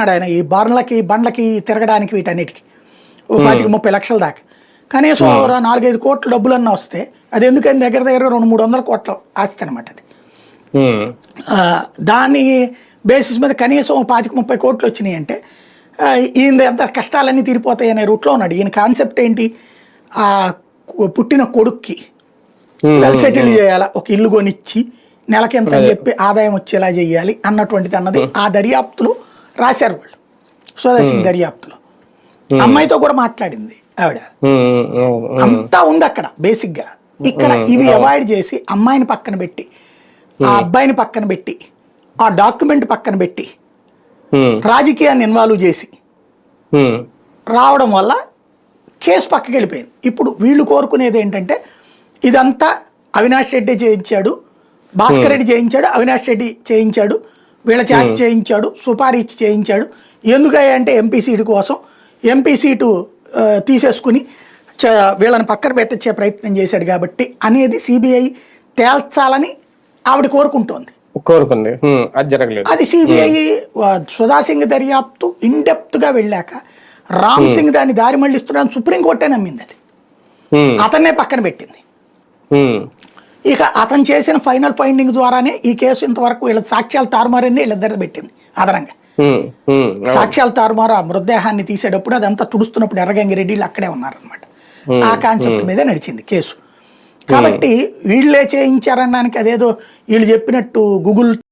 ఆయన. ఈ బార్లకి బండ్లకి తిరగడానికి వీటన్నిటికి. ఓ పాతికి ముప్పై లక్షల దాకా. కనీసం ఓ నాలుగైదు కోట్ల డబ్బులన్నా వస్తే అది ఎందుకని దగ్గర దగ్గర రెండు మూడు వందల కోట్ల ఆస్తి అనమాట అది. ఆ, దాని బేసిస్ మీద కనీసం పాతిక ముప్పై కోట్లు వచ్చినాయి అంటే ఈయన ఎంత కష్టాలన్నీ తీరిపోతాయి అనే రూట్లో ఉన్నాడు. ఈయన కాన్సెప్ట్ ఏంటి? ఆ పుట్టిన కొడుక్కి వెల్ సెటిల్ చేయాలా? ఒక ఇల్లు కొనిచ్చి నెలకి ఎంత అని చెప్పి ఆదాయం వచ్చేలా చేయాలి అన్నటువంటిది అన్నది ఆ దర్యాప్తులో రాశారు వాళ్ళు. స్వదేశీ దర్యాప్తులో. అమ్మాయితో కూడా మాట్లాడింది ఆవిడ. ఉమ్, అంతా ఉంది అక్కడ బేసిక్గా. ఇక్కడ ఇవి అవాయిడ్ చేసి అమ్మాయిని పక్కన పెట్టి ఆ అబ్బాయిని పక్కన పెట్టి ఆ డాక్యుమెంట్ పక్కన పెట్టి రాజకీయాన్ని ఇన్వాల్వ్ చేసి రావడం వల్ల కేసు పక్కకి వెళ్ళిపోయింది. ఇప్పుడు వీళ్ళు కోరుకునేది ఏంటంటే ఇదంతా అవినాష్ రెడ్డి చేయించాడు భాస్కర్ రెడ్డి చేయించాడు అవినాష్ రెడ్డి చేయించాడు వీళ్ళ చేత చేయించాడు సుపారీ ఇచ్చి చేయించాడు. ఎందుకయ్యా అంటే ఎంపీ సీటు కోసం ఎంపీ సీటు తీసేసుకుని చ- వీళ్ళని పక్కన పెట్టచ్చే ప్రయత్నం చేశాడు కాబట్టి అనేది సిబిఐ తేల్చాలని ఆవిడ కోరుకుంటోంది. కోరుకుంది. ఉమ్, అది జరగలేదు. అది సిబిఐ సుధా సింగ్ దర్యాప్తు ఇన్గా వెళ్ళాక రామ్ సింగ్ దాన్ని దారి మళ్ళిస్తున్నాను సుప్రీంకోర్టే నమ్మింది అది అతన్నే పక్కన పెట్టింది. ఇక అతను చేసిన ఫైనల్ ఫైండింగ్ ద్వారానే ఈ కేసు ఇంతవరకు వీళ్ళ సాక్ష్యాలు తారుమారని వీళ్ళిద్దరు పెట్టింది అదనంగా. సాక్ష్యాలు తారుమారు ఆ మృతదేహాన్ని తీసేటప్పుడు అదంతా తుడుస్తున్నప్పుడు ఎర్రగంగిరెడ్డి వీళ్ళు అక్కడే ఉన్నారనమాట ఆ కాన్సెప్ట్ మీద నడిచింది కేసు. కాబట్టి వీళ్ళే చేయించారనడానికి అదేదో వీళ్ళు చెప్పినట్టు గూగుల్